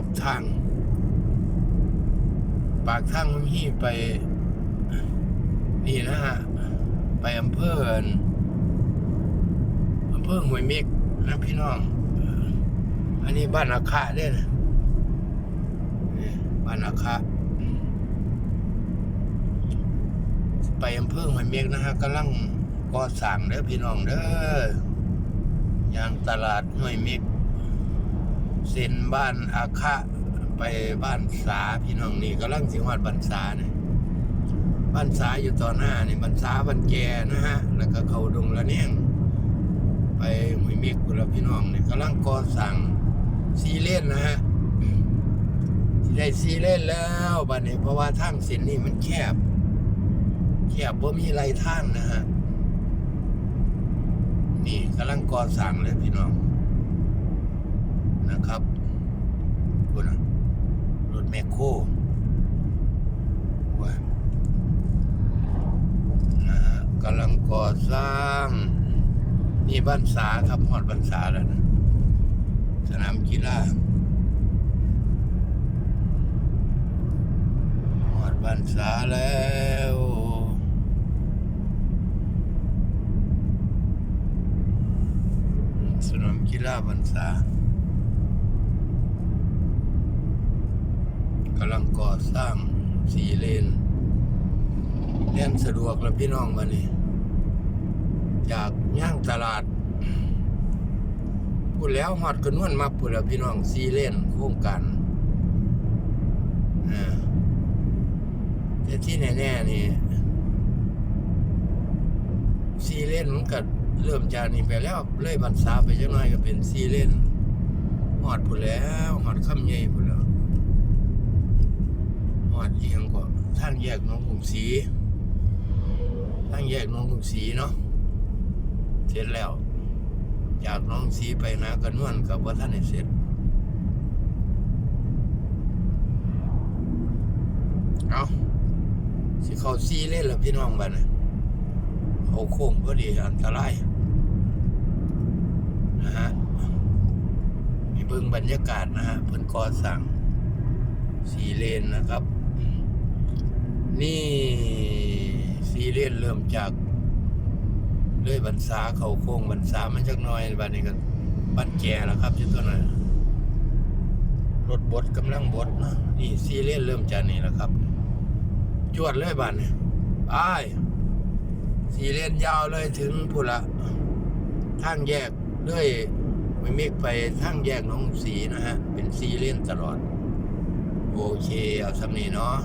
ครับทาง ปากทางมันที่ไป นี่นะฮะ ไปอำเภออำเภอห้วยเมกนะพี่น้อง อันนี้บ้านอาคาเด้นะนี่บ้านอาคาไปอำเภอห้วยเมกนะฮะกำลังก่อสร้างเด้อพี่น้องเด้อย่างตลาดห้วยเมก เส้นบ้านอาคะไปบ้านสาพี่น้องนี่กำลังสิงหวัดบ้านสาเนี่ยบ้านสาอยู่ต่อหน้านี่บ้านสาบ้านแกนะฮะ แล้วก็เขาดงละเนียงไปหมุยมิกกุลพี่น้องเนี่ยกำลังก่อสร้างซีเล่นนะฮะที่ได้ซีเล่นแล้วบัดนี้เพราะว่าทางเส้นนี่มันแคบ แคบว่ามีไรทางนะฮะนี่กำลังก่อสร้างเลยพี่น้อง นะครับคุณน่ะรถแมคโครว้านะฮะกำลังก่อสร้าง นี่บ้านสาครับฮอดบ้านสาแล้วนะ สนามกีฬาฮอดบ้านสาแล้วสนามกีฬาบ้านสา กำลังก่อสร้างสี่เลนเล่นสะดวกแล้วพี่น้องมานี่จากย่างตลาดพูดแล้วหอดกระนวนมาพูดแล้วพี่น้องสี่เลนโครงการแต่ที่แน่ๆนี่สี่เลนมันก็เริ่มจากนี่ไปแล้วเลยบรรษาไปจังน้อยก็เป็นสี่เลนหอดพูดแล้วหอดคำใหญ่พูดแล้ว ดเอียงก็ทางแยกน้องกรุงศรีทางแยกน้องกรุงศรีเนาะเสร็จแล้ว จากน้องศรีไปนากระนวนกับว่าท่านเสร็จเอาสิเขาซีเล่นล้วพี่น้องบ้านนะเขาโค้งพอดีอันตรายนะฮะมีเบิ่งบรรยากาศนะฮะเพิ่นก่อสร้างสีเลนนะครับ นี่สีเลนเริ่มจากเลื่อยบรรษาเขาโค้งบรรษามันจักหน้อยบ้านนี้ก็บ้านแก่แล้วครับที่ตัวนั้นรถบดกำลังบดนะนี่สีเลนเริ่มจากนี่แล้วครับ จวดเลื่อยบ้านนี้ไปสีเลนยาวเลยถึงพุละทางแยกเลื่อยไม่มีไปทางแยกน้องสีนะฮะ เป็นสีเลนตลอด โอเค เอาสำนีเนาะ